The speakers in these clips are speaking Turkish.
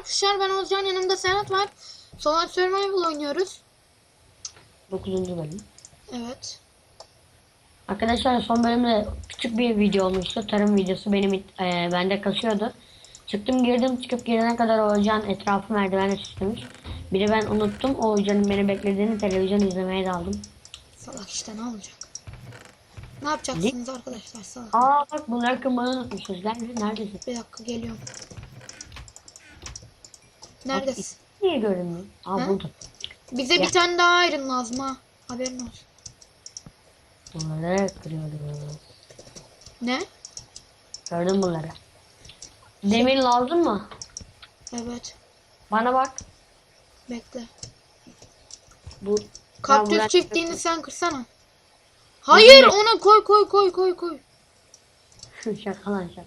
arkadaşlar ben Ozcan yanımda Serhat var. Solar Survival oynuyoruz. 9. bölüm. Evet. Arkadaşlar son bölümde küçük bir video olmuştu. Tarım videosu benim e, bende kasıyordu. Çıktım girdim çıkıp girene kadar o hocanın etrafı merdivenle süslemiş. Bir de ben unuttum o hocanın beni beklediğini televizyon izlemeye daldım. Salak işte ne olacak? Ne yapacaksınız arkadaşlar salak? Aa bak bunları kırmayı unutmuşuz. Gel neredesin? Bir dakika geliyorum. Neredesin? Niye görünmüyor? Aa Ha? burada. Bize Ya. bir tane daha iron lazım ha. Haberin olsun. Bunları kırıyoruz. Ne? Gördün bunları. Demir lazım mı? Evet. Bana bak. Bekle. Bu Kaktüs Ben- çiftliğini sen kırsana. Hayır onu koy koy koy koy koy. şaka lan şaka.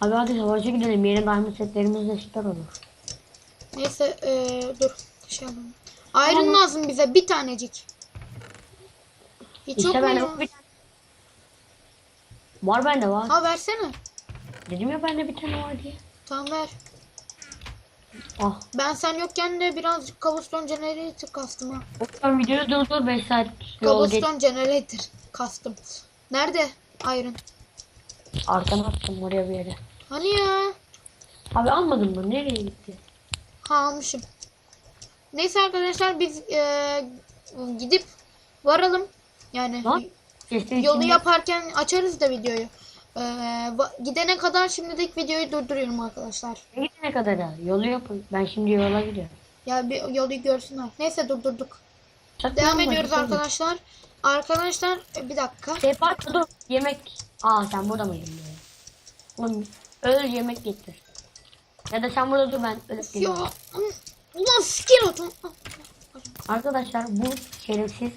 Abi hadi savaşa gidelim. Yeni diamond setlerimiz de süper olur. Neyse eee, dur. Şey alalım. Iron lazım bize bir tanecik. Hiç yok İşte mu yok bir Var bende var. Ha versene. Dedim ya bende bir tane var diye. Tamam ver. Ah. Ben sen yokken de birazcık cobblestone generator kastım ha. Lütfen videoyu durdur 5 saat. Cobblestone generator kastım. Nerede Iron? Arkana attım oraya bir yere. Hani ya? Abi almadın mı? Nereye gitti? Ha almışım. Neyse arkadaşlar biz eee, gidip varalım. Yani Lan. Yolu yaparken açarız da videoyu. Va- gidene kadar şimdilik videoyu durduruyorum arkadaşlar. Ne gidene kadar ya? Yolu yapın. Ben şimdi yola gidiyorum. Ya bir yolu görsünler. Neyse durdurduk. Sakın Devam ediyoruz arkadaşlar. Arkadaşlar e, bir dakika. Bak dur yemek. Aa sen burada mıydın? ya? Oğlum öl yemek getir. Ya da sen burada dur ben ölüp Ya geliyorum. ulan skeleton. Arkadaşlar bu şerefsiz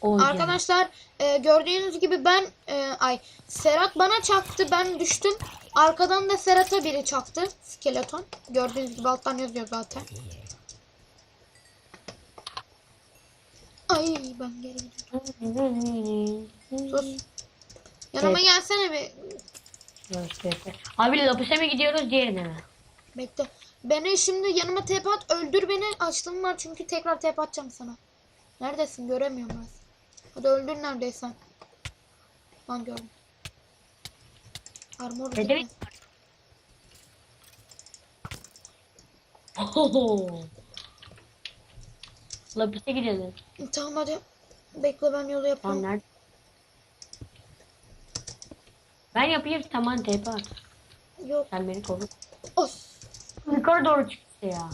oyuncu. Arkadaşlar e, gördüğünüz gibi ben e, ay Serhat bana çaktı ben düştüm. Arkadan da Serhat'a biri çaktı. Skeleton. Gördüğünüz gibi alttan yazıyor zaten. Ay ben geri gidiyorum. Sus. Yanıma Evet. gelsene bir. Abi lapise mi gidiyoruz diğerine mi? Bekle. Beni şimdi yanıma TP at. Öldür beni. Açlığım var çünkü tekrar TP atacağım sana. Neredesin? Göremiyorum ben. Hadi öldür neredeysen. Lan gördüm. Armor gitme. Ohoho. Lapise gidelim. Tamam hadi. Bekle ben yolu Tamam yapıyorum. nerede? Ben yapayım tamam tepe at. Yok. Sen beni koru. Of. Yukarı doğru çıktı ya.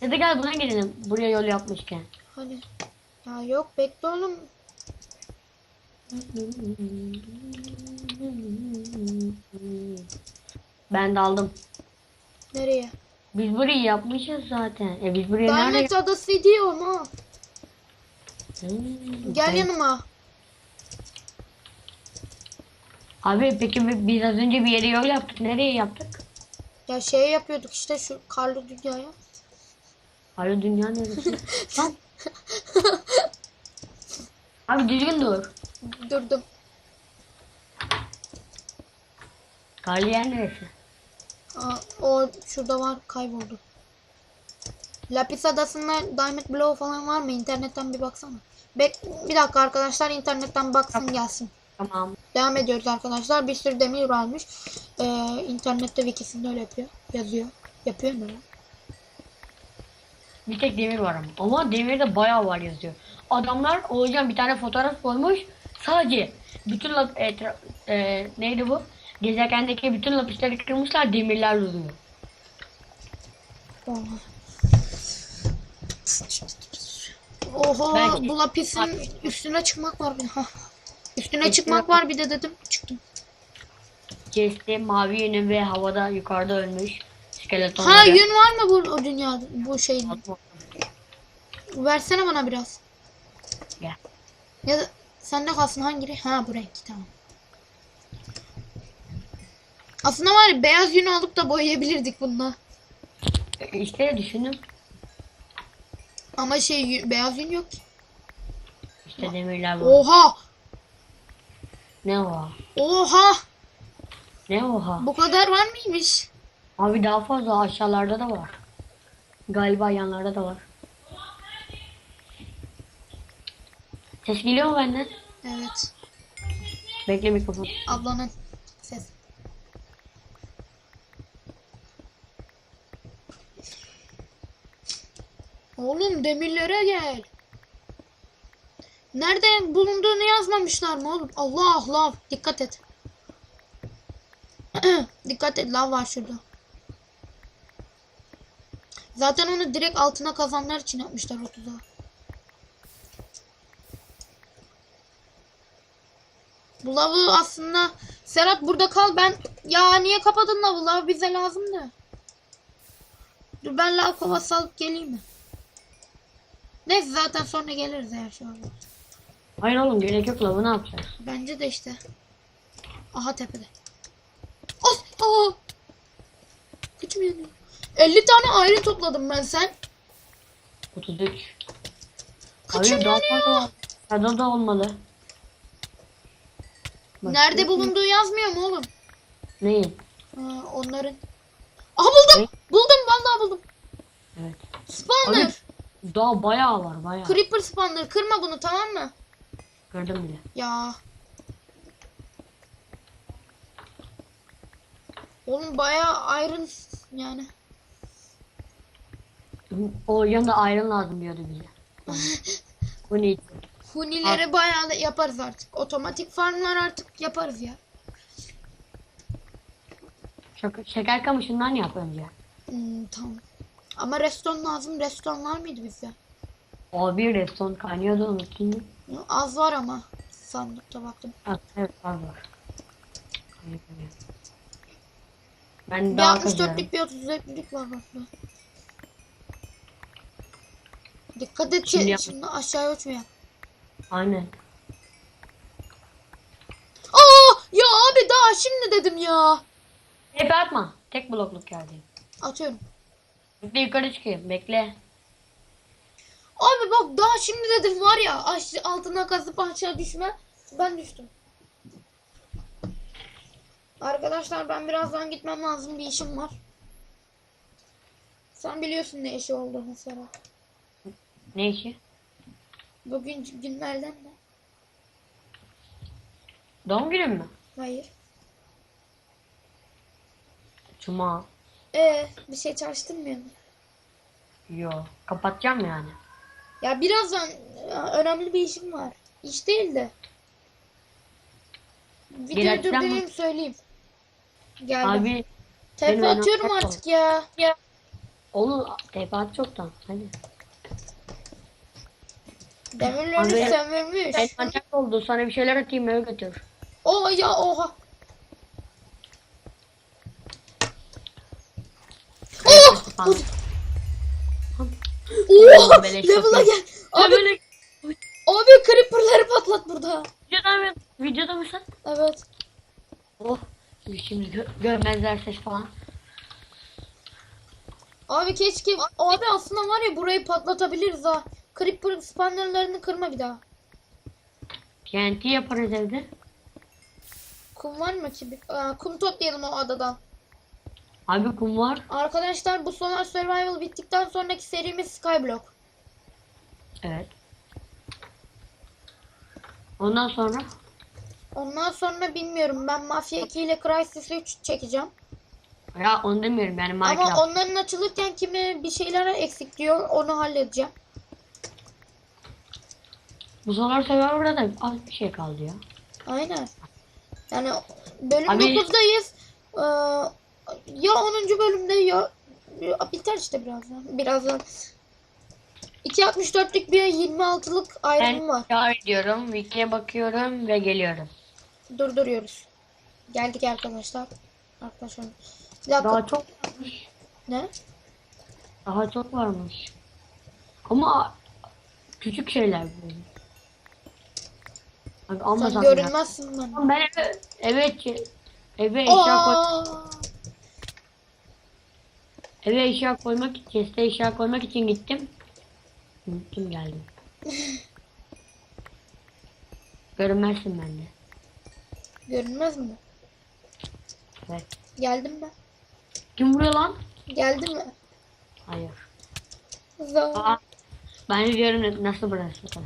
Ya da gel buna gidelim. Buraya yol yapmışken. Hani. Ya yok bekle oğlum. Ben de aldım. Nereye? Biz burayı yapmışız zaten. E biz Diamond nerede? adası diyorum ha. Hmm, Gel ben- yanıma. Abi peki bi- biz az önce bir yere yol yaptık. Nereye yaptık? Ya şey yapıyorduk işte şu karlı dünyaya. Alo dünya neresi? Lan. Abi düzgün dur. Durdum. Karlı yer neresi? Aa, o şurada var kayboldu. Lapis adasında Diamond Blow falan var mı? İnternetten bir baksana. Bek bir dakika arkadaşlar internetten baksın gelsin. Tamam. Devam ediyoruz arkadaşlar. Bir sürü demir varmış. Ee, internette wikisinde öyle yapıyor. Yazıyor. Yapıyor mu? Bir tek demir var ama. Ama demirde bayağı var yazıyor. Adamlar o yüzden bir tane fotoğraf koymuş. Sadece bütün lap etra- e, neydi bu? Gezegendeki bütün lapisleri kırmışlar demirler duruyor. Oha. Oha Belki- bu lapisin Bak. üstüne çıkmak var bir de. Hah. Üstüne çıkmak var bir de dedim. Çıktım. Chest'i mavi yönü ve havada yukarıda ölmüş. Skeletonları. Ha yün var mı bu o dünyada bu şeyin? Versene bana biraz. Gel. Ya da sende kalsın hangi renk? Ha bu renk tamam. Aslında var ya beyaz yün alıp da boyayabilirdik bununla. E, İşte düşündüm. Ama şey yün- beyaz yün yok ki. İşte demirler var. Oha! Ne oha? Oha! Ne oha? Bu kadar var mıymış? Abi daha fazla aşağılarda da var. Galiba yanlarda da var. Ses geliyor mu benden? Evet. Bekle mikrofon. Ablanın ses. Oğlum demirlere gel. Nerede bulunduğunu yazmamışlar mı oğlum? Allah lav. Dikkat et. Dikkat et lav var şurada. Zaten onu direkt altına kazanlar için yapmışlar o tuzağı. Bu lavı aslında Serhat burada kal ben ya niye kapadın lavı lav bize lazım da. Dur ben lav kovası alıp geleyim mi? Neyse zaten sonra geliriz eğer şu an. Hayır oğlum gerek yok lavı ne yapacağız? Bence de işte. Aha tepede. Oh! Aa! Kıçım yanıyor. 50 tane ayrı topladım ben sen. 33. Kıçım Hayır daha yanıyor. fazla. Da olmalı. Bak, Nerede bulunduğu yazmıyor mu oğlum? Neyin? Ha, onların. Aha buldum. Buldum vallahi buldum. Evet. Spawner. Abi daha bayağı var bayağı. Creeper spawner. Kırma bunu tamam mı? Gördüm bile. Ya. Oğlum bayağı iron yani. O yanında iron lazım diyordu bize. Bu ne? Hunileri bayağı da yaparız artık. Otomatik farmlar artık yaparız ya. Şeker, şeker kamışından yap önce. Hmm, tamam. Ama reston lazım. Reston var mıydı bizde? O bir redstone kaynıyordu unuttun mu? Az var ama. Sandıkta baktım. Ha, evet var var. Ben Bir daha 64'lük bir 34'lük var bak. Dikkat et Şimdi ki yap- şimdi aşağıya uçmuyor. Aynen. Aa ya abi daha şimdi dedim ya. Hep atma. Tek blokluk geldi. Atıyorum. Bekle yukarı çıkayım. Bekle. Abi bak daha şimdi dedim var ya altına kazıp aşağı düşme. Ben düştüm. Arkadaşlar ben birazdan gitmem lazım bir işim var. Sen biliyorsun ne işi olduğunu mesela. Ne işi? Bugün günlerden de. Doğum günün mü? Hayır. Cuma. Ee, bir şey çalıştırmıyor mu? Yo. Kapatacağım yani. Ya birazdan önemli bir işim var. İş değil de. Videoyu Gerekten mi? durdurayım söyleyeyim. Geldim. Abi Tepe benim atıyorum önemli- artık ya. ya. onu tepat çoktan. Hadi. Demirleri Abi- sömürmüş. El ancak oldu. Sana bir şeyler atayım eve götür. Oha ya oha. Oh! Tamam. Beleş Level'a gel. Abi, Böyle abi creeper'ları patlat burada. videoda mı? Videoda mısın? Evet. Oh. Şimdi gö- görmezler ses falan. Abi keşke abi aslında var ya burayı patlatabiliriz ha. Creeper spawnerlarını kırma bir daha. TNT yaparız evde. Kum var mı ki? Aa, kum toplayalım o adadan. Abi kum var. Arkadaşlar bu Solar Survival bittikten sonraki serimiz Skyblock. Evet. Ondan sonra Ondan sonra bilmiyorum ben Mafia 2 ile Crysis 3 çekeceğim. ya onu demiyorum yani Minecraft. Ama onların açılırken kimi bir şeyler eksik diyor onu halledeceğim. Bu Solar Survivor'da da az bir şey kaldı ya. Aynen. Yani bölüm Abi- 9'dayız. Ee, ya 10. bölümde ya, biter işte birazdan. Birazdan. 2.64'lük bir 26'lık ayrımım Ben var. devam ediyorum. Wiki'ye bakıyorum ve geliyorum. Durduruyoruz. Geldik arkadaşlar. Arkadaşlar. Daha çok varmış. Ne? Daha çok varmış. Ama küçük şeyler böyle. Abi Sen görünmezsin bana. Ben eve, eve, eve eşya koy, Aa! Eve eşya koymak için, chest'e eşya koymak için gittim. Unuttum geldim. Görünmezsin bende. Görünmez mi? Evet. Geldim ben. Kim vuruyor lan? Geldim mi? Hayır. Za- Aa, ben diyorum nasıl burası? Bak,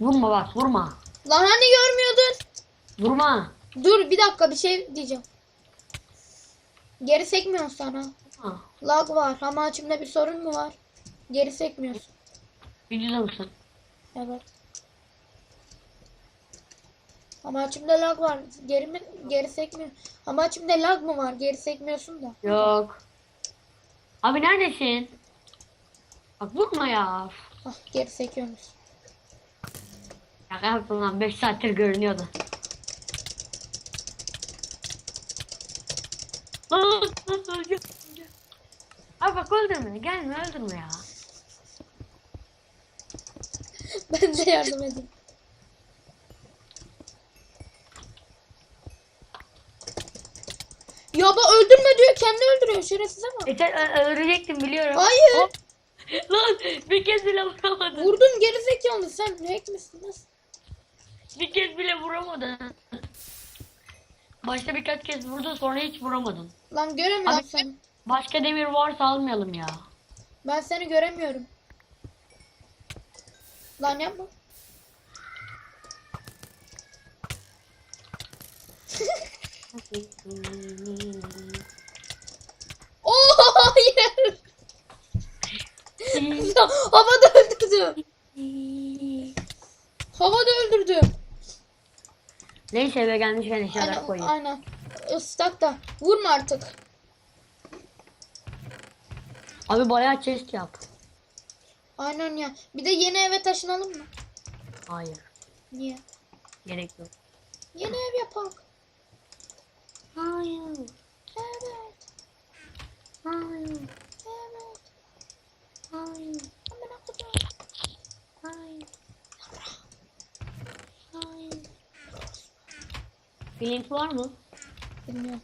vurma bak vurma. Lan hani görmüyordun? Vurma. Dur bir dakika bir şey diyeceğim. Geri sekmiyorsun sana. Ha, Lag var ama açımda bir sorun mu var? Geri sekmiyorsun. videoda mısın? Evet. Ama açımda lag var. Geri mi geri sekmiyor. Ama açımda lag mı var? Geri sekmiyorsun da. Yok. Abi neredesin? Bak vurma ya. Ah geri sekiyormuş. Şaka yaptım lan 5 saattir görünüyordu. Lan, lan, öleceğim. Abi bak öldürme. Gelme öldürme ya. ben de yardım edeyim. Ya bak öldürme diyor kendi öldürüyor şerefsize bak. E sen biliyorum. Hayır. Hop. Lan bir kez bile vuramadın. Vurdun gerizekalı sen hack misin nasıl? Bir kez bile vuramadın. Başta birkaç kez vurdun sonra hiç vuramadın. Lan göremiyorum seni. Başka demir varsa almayalım ya. Ben seni göremiyorum. Lan yapma. Oo hayır. Havada öldürdüm. Havada öldürdüm. Neyse eve gelmişken Aynen, koyayım. aynen. Islak da. Vurma artık. Abi bayağı chest yap. Aynen ya. Bir de yeni eve taşınalım mı? Hayır. Niye? Gerek yok. Yeni ev yapalım. Hayır. Evet. Hayır. Evet. Hayır. Amına koyayım. Hayır. Hayır. Flint var mı? Bilmiyorum.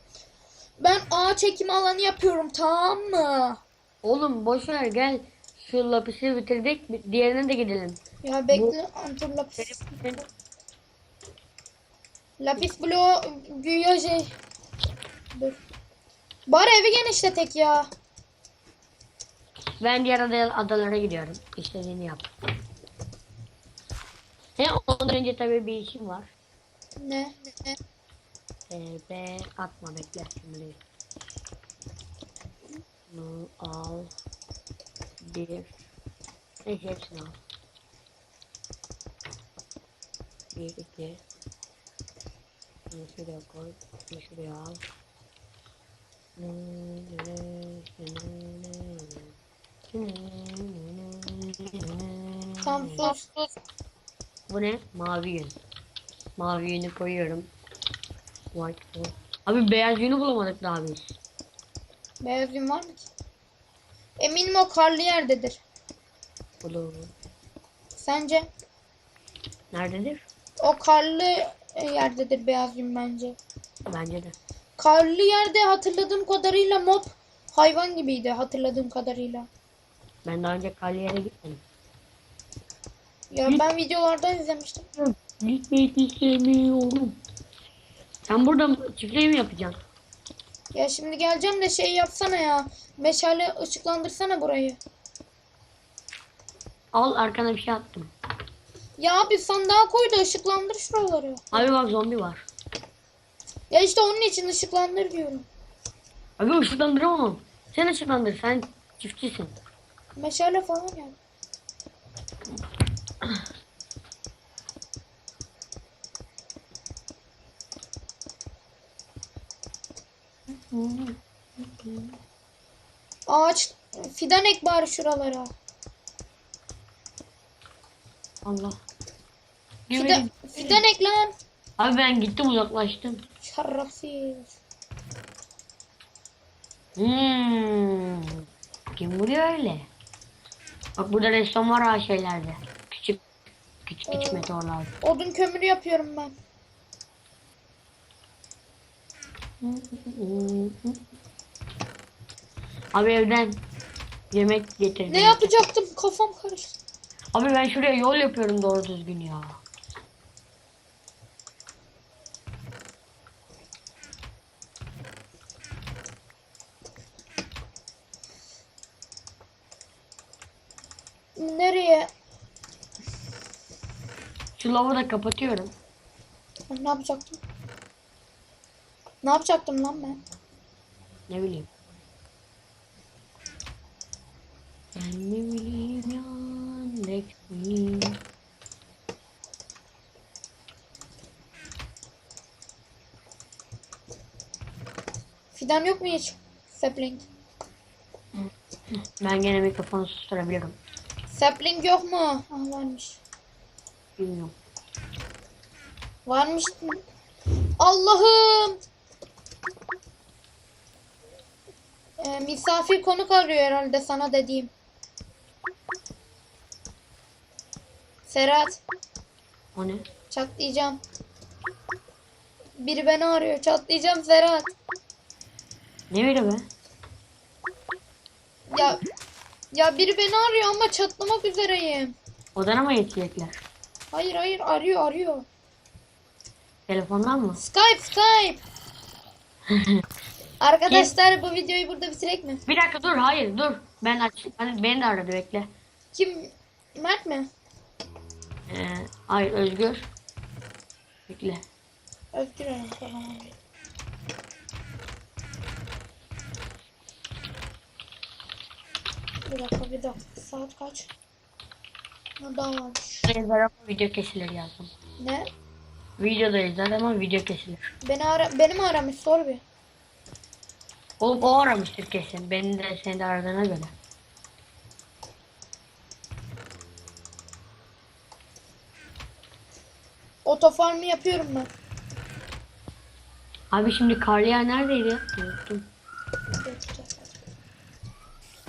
Ben ağaç ekimi alanı yapıyorum tamam mı? Oğlum boş ver gel. Şu lapisi bitirdik. Diğerine de gidelim. Ya bekle. Dur lapis. Lapis bloğu güya şey. Dur. Bari evi genişletek ya. Ben diğer ada- adalara gidiyorum. İstediğini yap. He ondan önce tabii bir işim var. Ne? ne? TP atma bekle şimdi. Bunu al. Bir. Neyse hepsini al. Bir, iki. Bunu şuraya koy. Bunu şuraya al. Tam sus. Bu ne? Mavi yün. Mavi yünü koyuyorum. White. Abi beyaz yünü bulamadık daha biz. Yün var mı ki? Eminim o karlı yerdedir. Blue. Sence? Nerededir? O karlı e, yerdedir beyaz yün bence. Bence de. Karlı yerde hatırladığım kadarıyla mob hayvan gibiydi hatırladığım kadarıyla. Ben daha önce Kaliyer'e gitmedim. Ya ben videolardan izlemiştim. Gitmek istemiyorum. Sen burada çiftliği mi yapacaksın? Ya şimdi geleceğim de şey yapsana ya. Meşale ışıklandırsana burayı. Al arkana bir şey attım. Ya abi sandığa koy da ışıklandır şuraları. Abi bak zombi var. Ya işte onun için ışıklandır diyorum. Abi ışıklandıramam. Sen ışıklandır. Sen çiftçisin. Meşale falan ya. Ağaç fidan ek bari şuralara. Allah. Fidan, fidan ek lan. Abi ben gittim uzaklaştım. Şerefsiz. Hmm. Kim vuruyor öyle? Bak burada resim var ha şeylerde. Küçük küçük küçük Ee. meteorlar. Odun kömürü yapıyorum ben. Abi evden yemek getirdim. Ne yapacaktım? Kafam karıştı. Abi ben şuraya yol yapıyorum doğru düzgün ya. Nereye? Şu lavı da kapatıyorum. Ne yapacaktım? Ne yapacaktım lan ben? Ne bileyim. Ben ne bileyim ya ne bileyim. Fidan yok mu hiç? Sapling. Ben gene mikrofonu susturabilirim. Sapling yok mu? Ah varmış. Bilmiyorum. Varmış. Allah'ım. Ee, misafir konuk arıyor herhalde sana dediğim. Serhat O ne? çatlayacağım. Biri beni arıyor çatlayacağım Serhat. Ne biri be? Ya ya biri beni arıyor ama çatlamak üzereyim. Odana mı yetecekler? Hayır hayır arıyor arıyor. Telefondan mı? Skype Skype. Arkadaşlar bu videoyu burada bitirek mi? Bir dakika dur hayır dur. Ben aç. Ben, beni de aradı bekle. Kim? Mert mi? Ee, hayır Özgür. Bekle. Tamam. Bir dakika bir dakika. Saat kaç? Ha, daha varmış. Ama video kesilir yazdım. Ne? Videoda yazar ama video kesilir. Beni ara beni mi aramış sor bir. Oğlum o aramıştır kesin. Beni de seni de aradığına göre. Otofarmı yapıyorum ben. Abi şimdi Karliya neredeydi? Unuttum.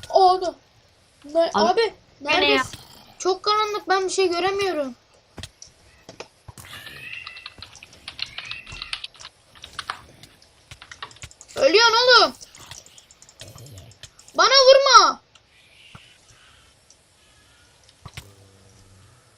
Oldu. Ne, Abi, abi neredesin? Çok karanlık ben bir şey göremiyorum.